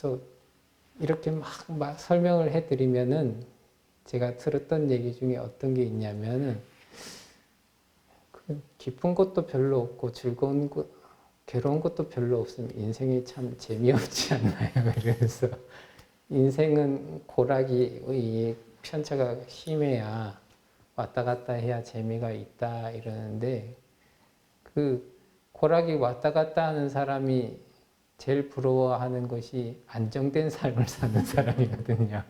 그래서 이렇게 막, 막 설명을 해드리면은 제가 들었던 얘기 중에 어떤 게 있냐면은 그 기쁜 것도 별로 없고 즐거운 것, 괴로운 것도 별로 없으면 인생이 참 재미없지 않나요? 그래서 인생은 고락이 편차가 심해야 왔다 갔다 해야 재미가 있다 이러는데 그 고락이 왔다 갔다 하는 사람이 제일 부러워하는 것이 안정된 삶을 사는 사람이거든요.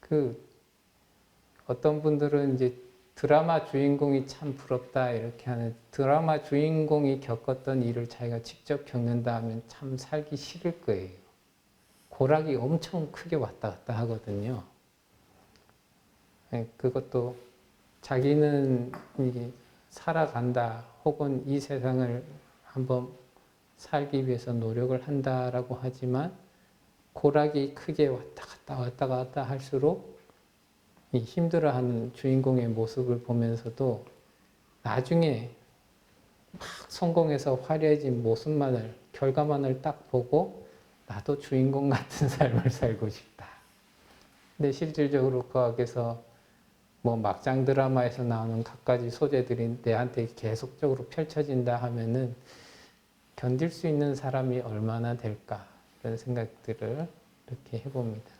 그 어떤 분들은 이제 드라마 주인공이 참 부럽다 이렇게 하는 드라마 주인공이 겪었던 일을 자기가 직접 겪는다 하면 참 살기 싫을 거예요. 고락이 엄청 크게 왔다 갔다 하거든요. 예, 그것도 자기는 살아간다 혹은 이 세상을 한번 살기 위해서 노력을 한다라고 하지만 고락이 크게 왔다 갔다 왔다 갔다 할수록 이 힘들어하는 주인공의 모습을 보면서도 나중에 막 성공해서 화려해진 모습만을 결과만을 딱 보고 나도 주인공 같은 삶을 살고 싶다. 근데 실질적으로 그 앞에서 뭐 막장 드라마에서 나오는 갖가지 소재들이 내한테 계속적으로 펼쳐진다 하면은 견딜 수 있는 사람이 얼마나 될까 이런 생각들을 이렇게 해봅니다.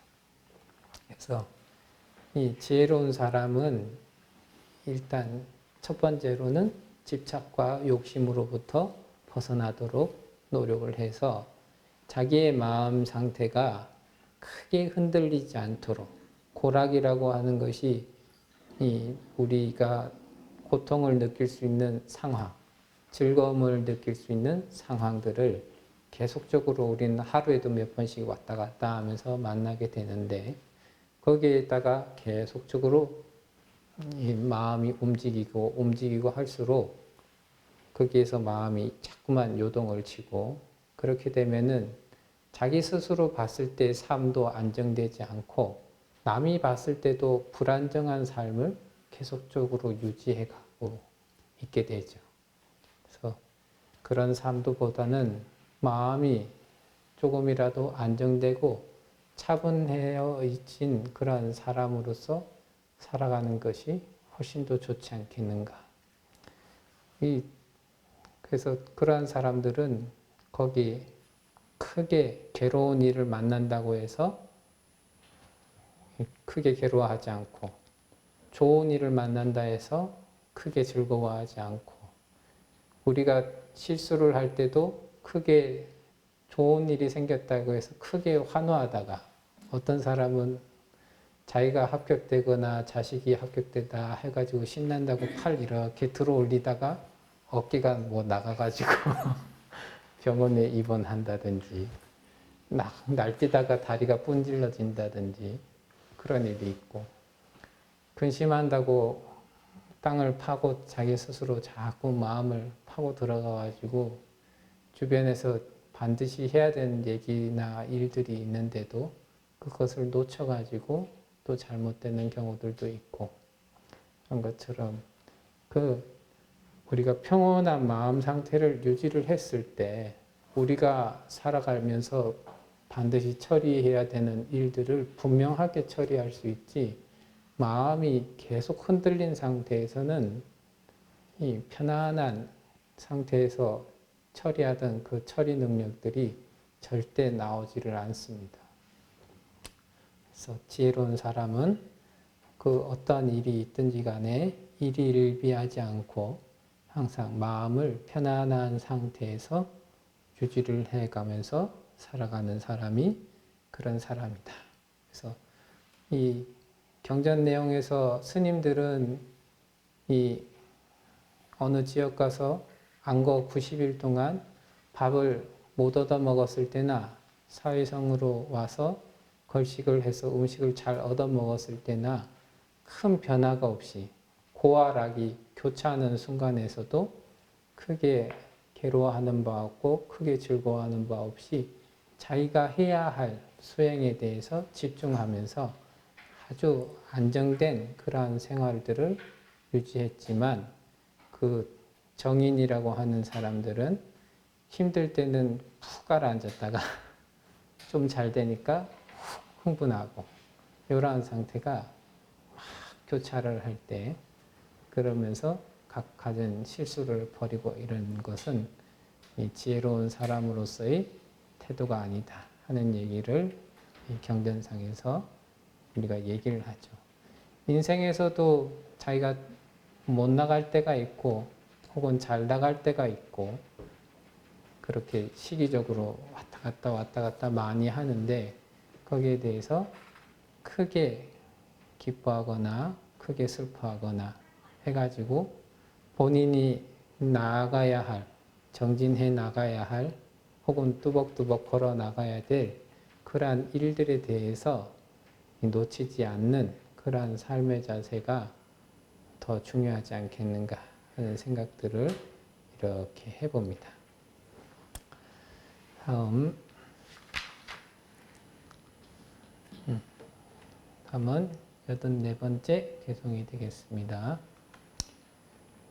그래서 이 지혜로운 사람은 일단 첫 번째로는 집착과 욕심으로부터 벗어나도록 노력을 해서 자기의 마음 상태가 크게 흔들리지 않도록 고락이라고 하는 것이 이 우리가 고통을 느낄 수 있는 상황, 즐거움을 느낄 수 있는 상황들을 계속적으로 우리는 하루에도 몇 번씩 왔다 갔다 하면서 만나게 되는데 거기에다가 계속적으로 이 마음이 움직이고 움직이고 할수록 거기에서 마음이 자꾸만 요동을 치고 그렇게 되면은 자기 스스로 봤을 때 삶도 안정되지 않고 남이 봤을 때도 불안정한 삶을 계속적으로 유지해 가고 있게 되죠. 그런 삶도보다는 마음이 조금이라도 안정되고 차분해져 있진 그런 사람으로서 살아가는 것이 훨씬 더 좋지 않겠는가. 이, 그래서 그러한 사람들은 거기 크게 괴로운 일을 만난다고 해서 크게 괴로워하지 않고 좋은 일을 만난다 해서 크게 즐거워하지 않고 우리가 실수를 할 때도 크게 좋은 일이 생겼다고 해서 크게 환호하다가 어떤 사람은 자기가 합격되거나 자식이 합격되다 해가지고 신난다고 팔 이렇게 들어 올리다가 어깨가 뭐 나가가지고 병원에 입원한다든지 날뛰다가 다리가 분질러진다든지 그런 일이 있고 근심한다고 땅을 파고 자기 스스로 자꾸 마음을 파고 들어가가지고 주변에서 반드시 해야 되는 얘기나 일들이 있는데도 그것을 놓쳐가지고 또 잘못되는 경우들도 있고 그런 것처럼 그 우리가 평온한 마음 상태를 유지를 했을 때 우리가 살아가면서 반드시 처리해야 되는 일들을 분명하게 처리할 수 있지 마음이 계속 흔들린 상태에서는 이 편안한 상태에서 처리하던 그 처리 능력들이 절대 나오지를 않습니다. 그래서 지혜로운 사람은 그 어떤 일이 있든지 간에 일일비하지 않고 항상 마음을 편안한 상태에서 유지를 해가면서 살아가는 사람이 그런 사람이다. 그래서 이 경전 내용에서 스님들은 이 어느 지역 가서 안거 90일 동안 밥을 못 얻어 먹었을 때나 사회성으로 와서 걸식을 해서 음식을 잘 얻어 먹었을 때나 큰 변화가 없이 고아락이 교차하는 순간에서도 크게 괴로워하는 바 없고 크게 즐거워하는 바 없이 자기가 해야 할 수행에 대해서 집중하면서 아주 안정된 그러한 생활들을 유지했지만 그 정인이라고 하는 사람들은 힘들 때는 푹 가라앉았다가 좀 잘 되니까 훅 흥분하고 이러한 상태가 막 교차를 할 때 그러면서 각 가진 실수를 버리고 이런 것은 이 지혜로운 사람으로서의 태도가 아니다 하는 얘기를 이 경전상에서 우리가 얘기를 하죠. 인생에서도 자기가 못 나갈 때가 있고 혹은 잘 나갈 때가 있고 그렇게 시기적으로 왔다 갔다 왔다 갔다 많이 하는데 거기에 대해서 크게 기뻐하거나 크게 슬퍼하거나 해가지고 본인이 나아가야 할 정진해 나가야 할 혹은 뚜벅뚜벅 걸어 나가야 될 그러한 일들에 대해서 놓치지 않는 그러한 삶의 자세가 더 중요하지 않겠는가 하는 생각들을 이렇게 해봅니다. 다음, 음, 다음은 여덟 네 번째 개송이 되겠습니다.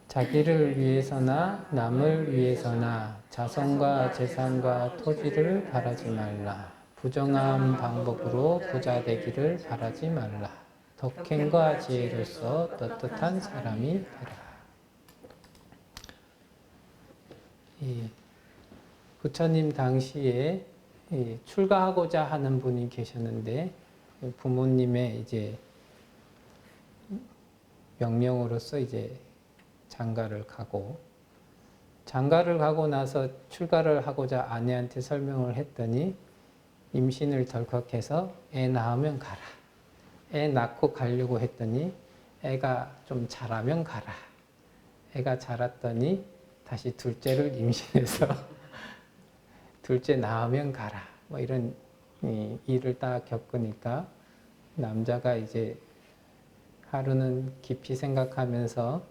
자기를 위해서나 남을 위해서나 자손과 재산과 토지를 바라지 말라. 부정한 방법으로 부자 되기를 바라지 말라. 덕행과 지혜로서 떳떳한 사람이 되라. 이 부처님 당시에 이 출가하고자 하는 분이 계셨는데 부모님의 이제 명령으로서 이제 장가를 가고 장가를 가고 나서 출가를 하고자 아내한테 설명을 했더니 임신을 덜컥해서 애 낳으면 가라. 애 낳고 가려고 했더니 애가 좀 자라면 가라. 애가 자랐더니 다시 둘째를 임신해서 둘째 낳으면 가라. 뭐 이런 이 일을 딱 겪으니까 남자가 이제 하루는 깊이 생각하면서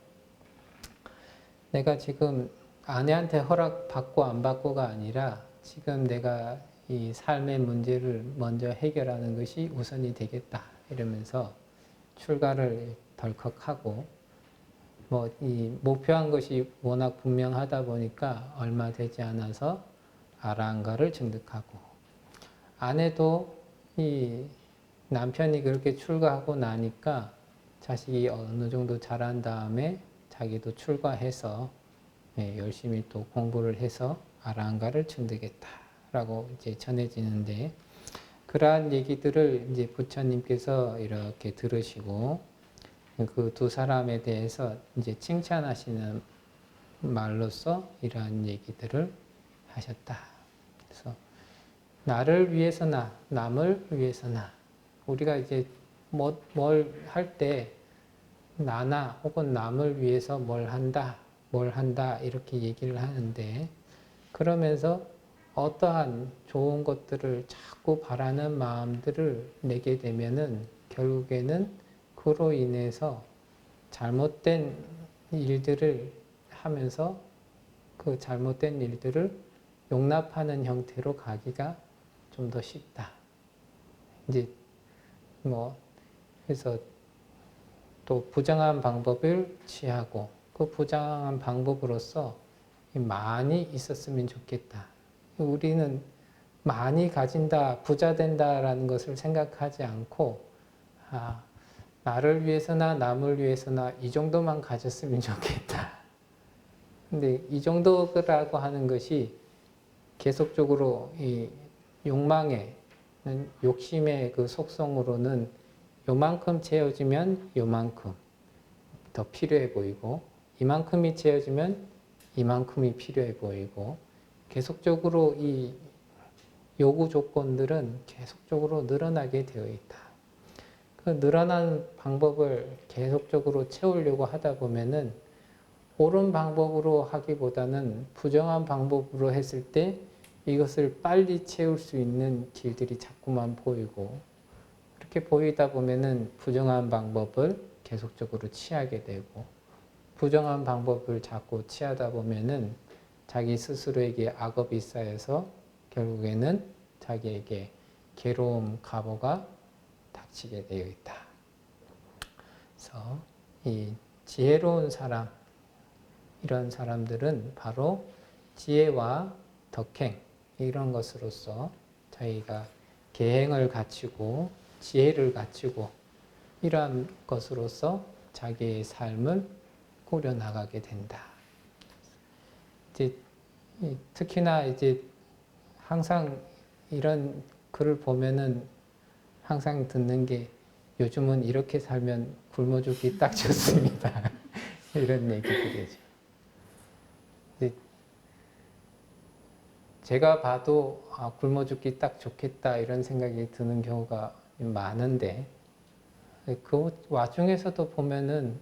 내가 지금 아내한테 허락 받고 안 받고가 아니라 지금 내가 이 삶의 문제를 먼저 해결하는 것이 우선이 되겠다 이러면서 출가를 덜컥 하고 뭐 이 목표한 것이 워낙 분명하다 보니까 얼마 되지 않아서 아랑가를 증득하고 아내도 이 남편이 그렇게 출가하고 나니까 자식이 어느 정도 자란 다음에 자기도 출가해서 예, 열심히 또 공부를 해서 아랑가를 증득했다 라고 이제 전해지는데 그러한 얘기들을 이제 부처님께서 이렇게 들으시고 그 두 사람에 대해서 이제 칭찬하시는 말로써 이러한 얘기들을 하셨다. 그래서 나를 위해서나 남을 위해서나 우리가 이제 뭐, 뭘할 때 나나 혹은 남을 위해서 뭘 한다, 뭘 한다 이렇게 얘기를 하는데 그러면서 어떠한 좋은 것들을 자꾸 바라는 마음들을 내게 되면은 결국에는 그로 인해서 잘못된 일들을 하면서 그 잘못된 일들을 용납하는 형태로 가기가 좀 더 쉽다. 이제 뭐 그래서 또 부정한 방법을 취하고 그 부정한 방법으로서 많이 있었으면 좋겠다. 우리는 많이 가진다, 부자 된다라는 것을 생각하지 않고 아, 나를 위해서나 남을 위해서나 이 정도만 가졌으면 좋겠다. 근데 이 정도라고 하는 것이 계속적으로 이 욕망의 욕심의 그 속성으로는 요만큼 채워지면 요만큼 더 필요해 보이고 이만큼이 채워지면 이만큼이 필요해 보이고 계속적으로 이 요구 조건들은 계속적으로 늘어나게 되어 있다. 그 늘어난 방법을 계속적으로 채우려고 하다 보면은 옳은 방법으로 하기보다는 부정한 방법으로 했을 때 이것을 빨리 채울 수 있는 길들이 자꾸만 보이고 그렇게 보이다 보면은 부정한 방법을 계속적으로 취하게 되고 부정한 방법을 자꾸 취하다 보면은 자기 스스로에게 악업이 쌓여서 결국에는 자기에게 괴로움, 가보가 닥치게 되어 있다. 그래서 이 지혜로운 사람, 이런 사람들은 바로 지혜와 덕행, 이런 것으로서 자기가 계행을 갖추고 지혜를 갖추고 이러한 것으로서 자기의 삶을 꾸려 나가게 된다. 이제 이- 특히나 이제 항상 이런 글을 보면은 항상 듣는 게 요즘은 이렇게 살면 굶어 죽기 딱 좋습니다. 이런 얘기들이죠. 근데 제가 봐도 아, 굶어 죽기 딱 좋겠다 이런 생각이 드는 경우가 많은데 그 와중에서도 보면은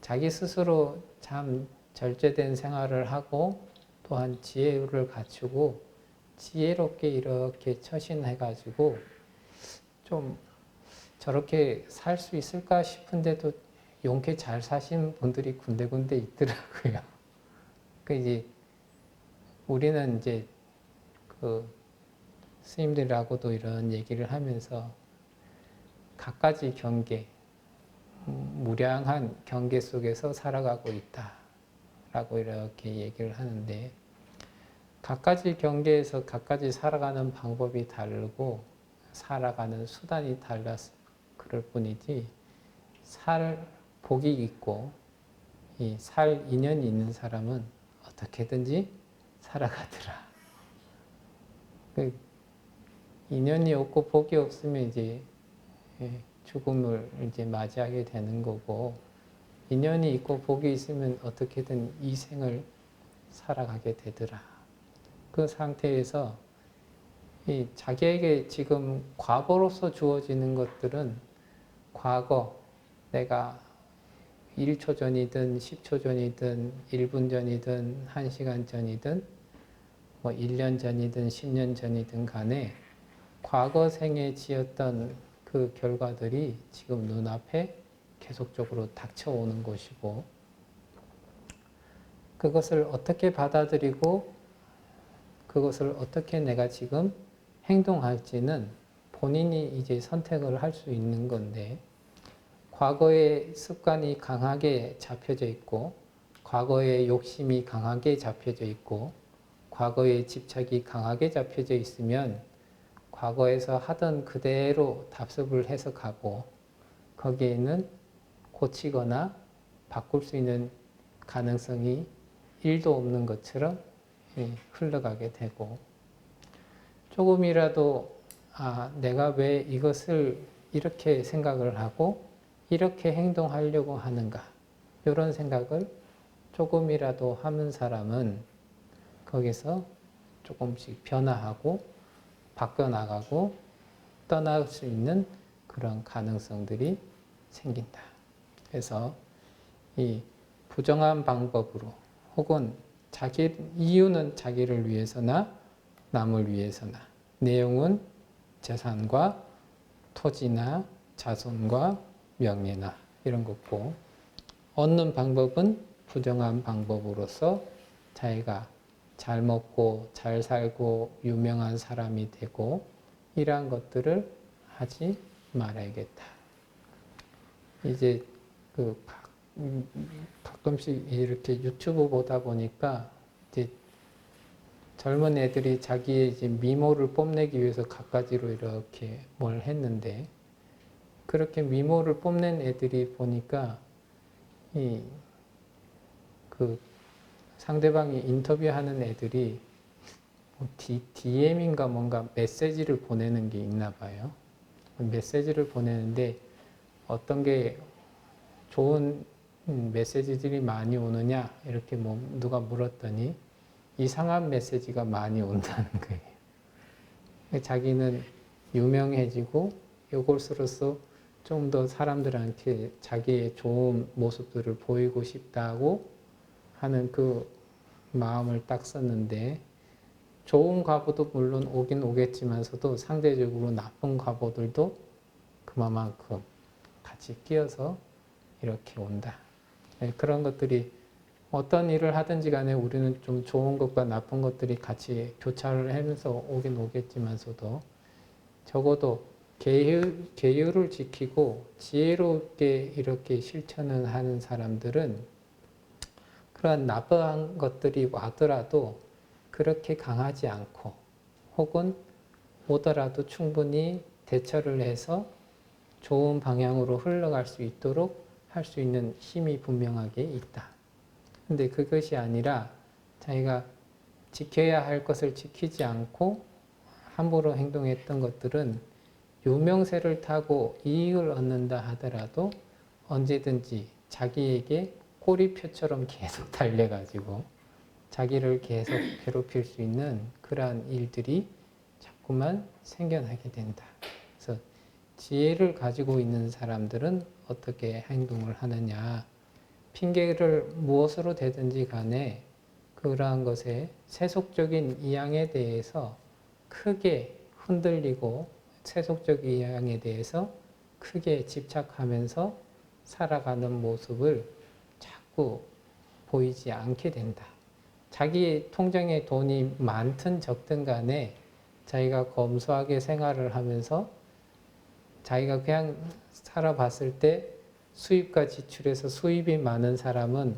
자기 스스로 참 절제된 생활을 하고 또한 지혜를 갖추고 지혜롭게 이렇게 처신해가지고 좀 저렇게 살 수 있을까 싶은데도 용케 잘 사신 분들이 군데군데 있더라고요. 그 이제 우리는 이제 그 스님들하고도 이런 얘기를 하면서 갖가지 경계, 음, 무량한 경계 속에서 살아가고 있다 라고 이렇게 얘기를 하는데 갖가지 경계에서 갖가지 살아가는 방법이 다르고 살아가는 수단이 달라서 그럴 뿐이지 살 복이 있고 이 살 인연이 있는 사람은 어떻게든지 살아가더라. 그 인연이 없고 복이 없으면 이제 예, 죽음을 이제 맞이하게 되는 거고 인연이 있고 복이 있으면 어떻게든 이 생을 살아가게 되더라. 그 상태에서 이 자기에게 지금 과거로서 주어지는 것들은 과거 내가 1초 전이든 10초 전이든 1분 전이든 1시간 전이든 뭐 1년 전이든 10년 전이든 간에 과거 생에 지었던 그 결과들이 지금 눈앞에 계속적으로 닥쳐오는 것이고 그것을 어떻게 받아들이고 그것을 어떻게 내가 지금 행동할지는 본인이 이제 선택을 할 수 있는 건데 과거의 습관이 강하게 잡혀져 있고 과거의 욕심이 강하게 잡혀져 있고 과거의 집착이 강하게 잡혀져 있으면 과거에서 하던 그대로 답습을 해서 가고 거기에는 고치거나 바꿀 수 있는 가능성이 1도 없는 것처럼 예, 흘러가게 되고 조금이라도 아, 내가 왜 이것을 이렇게 생각을 하고 이렇게 행동하려고 하는가 이런 생각을 조금이라도 하는 사람은 거기서 조금씩 변화하고 바뀌어나가고 떠날 수 있는 그런 가능성들이 생긴다. 그래서 이 부정한 방법으로 혹은 자기 이유는 자기를 위해서나 남을 위해서나 내용은 재산과 토지나 자손과 명예나 이런 거고 얻는 방법은 부정한 방법으로서 자기가 잘 먹고 잘 살고 유명한 사람이 되고 이러한 것들을 하지 말아야겠다. 이제 그 가- 음, 가끔씩 이렇게 유튜브 보다 보니까 이제 젊은 애들이 자기의 이제 미모를 뽐내기 위해서 갖가지로 이렇게 뭘 했는데 그렇게 미모를 뽐낸 애들이 보니까 이 그 상대방이 인터뷰하는 애들이 뭐 D, DM인가 뭔가 메시지를 보내는 게 있나 봐요. 메시지를 보내는데 어떤 게 좋은 음, 메시지들이 많이 오느냐 이렇게 뭐 누가 물었더니 이상한 메시지가 많이 온다는 거예요. 자기는 유명해지고 이것으로서 좀 더 사람들한테 자기의 좋은 모습들을 보이고 싶다고 하는 그 마음을 딱 썼는데 좋은 과보도 물론 오긴 오겠지만서도 상대적으로 나쁜 과보들도 그만큼 같이 끼어서 이렇게 온다. 네, 그런 것들이 어떤 일을 하든지 간에 우리는 좀 좋은 것과 나쁜 것들이 같이 교차를 하면서 오긴 오겠지만서도 적어도 계율, 계율을 지키고 지혜롭게 이렇게 실천을 하는 사람들은 그러한 나쁜 것들이 와더라도 그렇게 강하지 않고 혹은 오더라도 충분히 대처를 해서 좋은 방향으로 흘러갈 수 있도록 할 수 있는 힘이 분명하게 있다. 근데 그것이 아니라 자기가 지켜야 할 것을 지키지 않고 함부로 행동했던 것들은 유명세를 타고 이익을 얻는다 하더라도 언제든지 자기에게 꼬리표처럼 계속 달려가지고 자기를 계속 괴롭힐 수 있는 그러한 일들이 자꾸만 생겨나게 된다. 지혜를 가지고 있는 사람들은 어떻게 행동을 하느냐. 핑계를 무엇으로 되든지 간에 그러한 것에 세속적인 이양에 대해서 크게 흔들리고 세속적 이양에 대해서 크게 집착하면서 살아가는 모습을 자꾸 보이지 않게 된다. 자기 통장에 돈이 많든 적든 간에 자기가 검소하게 생활을 하면서 자기가 그냥 살아봤을 때 수입과 지출에서 수입이 많은 사람은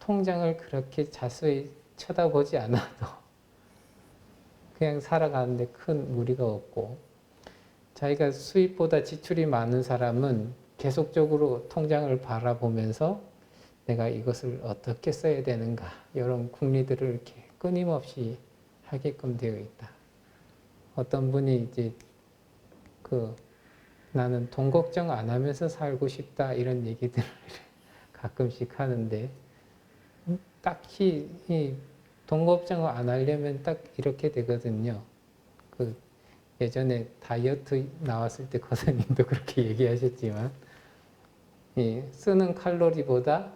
통장을 그렇게 자세히 쳐다보지 않아도 그냥 살아가는데 큰 무리가 없고 자기가 수입보다 지출이 많은 사람은 계속적으로 통장을 바라보면서 내가 이것을 어떻게 써야 되는가 이런 궁리들을 이렇게 끊임없이 하게끔 되어 있다. 어떤 분이 이제 그 나는 돈 걱정 안 하면서 살고 싶다 이런 얘기들을 가끔씩 하는데 음, 딱히 이돈 걱정을 안 하려면 딱 이렇게 되거든요. 그 예전에 다이어트 나왔을 때 거사님도 그렇게 얘기하셨지만 이 쓰는 칼로리보다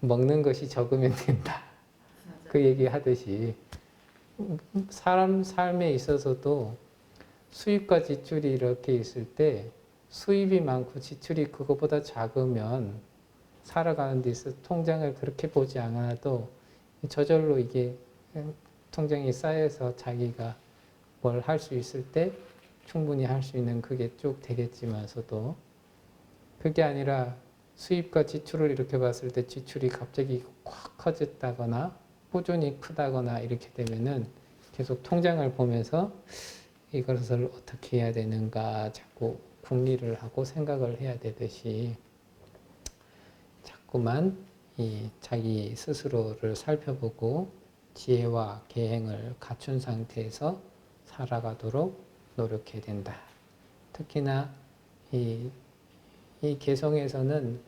먹는 것이 적으면 된다. 그 얘기 하듯이 사람 삶에 있어서도 수입과 지출이 이렇게 있을 때 수입이 많고 지출이 그것보다 작으면 살아가는 데 있어 통장을 그렇게 보지 않아도 저절로 이게 통장이 쌓여서 자기가 뭘 할 수 있을 때 충분히 할 수 있는 그게 쭉 되겠지만서도 그게 아니라 수입과 지출을 이렇게 봤을 때 지출이 갑자기 확 커졌다거나 꾸준히 크다거나 이렇게 되면은 계속 통장을 보면서 이것을 어떻게 해야 되는가 자꾸 궁리를 하고 생각을 해야 되듯이 자꾸만 이 자기 스스로를 살펴보고 지혜와 계행을 갖춘 상태에서 살아가도록 노력해야 된다. 특히나 이, 이 개성에서는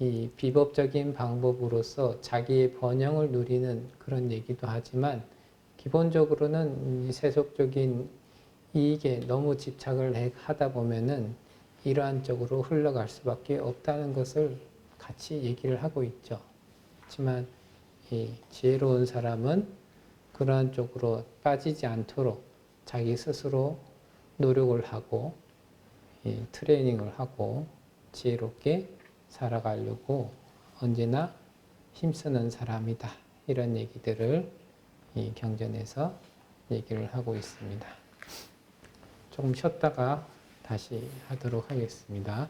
이 비법적인 방법으로서 자기의 번영을 누리는 그런 얘기도 하지만 기본적으로는 이 세속적인 이익에 너무 집착을 해- 하다 보면은 이러한 쪽으로 흘러갈 수밖에 없다는 것을 같이 얘기를 하고 있죠. 하지만 이 지혜로운 사람은 그러한 쪽으로 빠지지 않도록 자기 스스로 노력을 하고 이 트레이닝을 하고 지혜롭게 살아가려고 언제나 힘쓰는 사람이다. 이런 얘기들을 이 경전에서 얘기를 하고 있습니다. 조금 쉬었다가 다시 하도록 하겠습니다.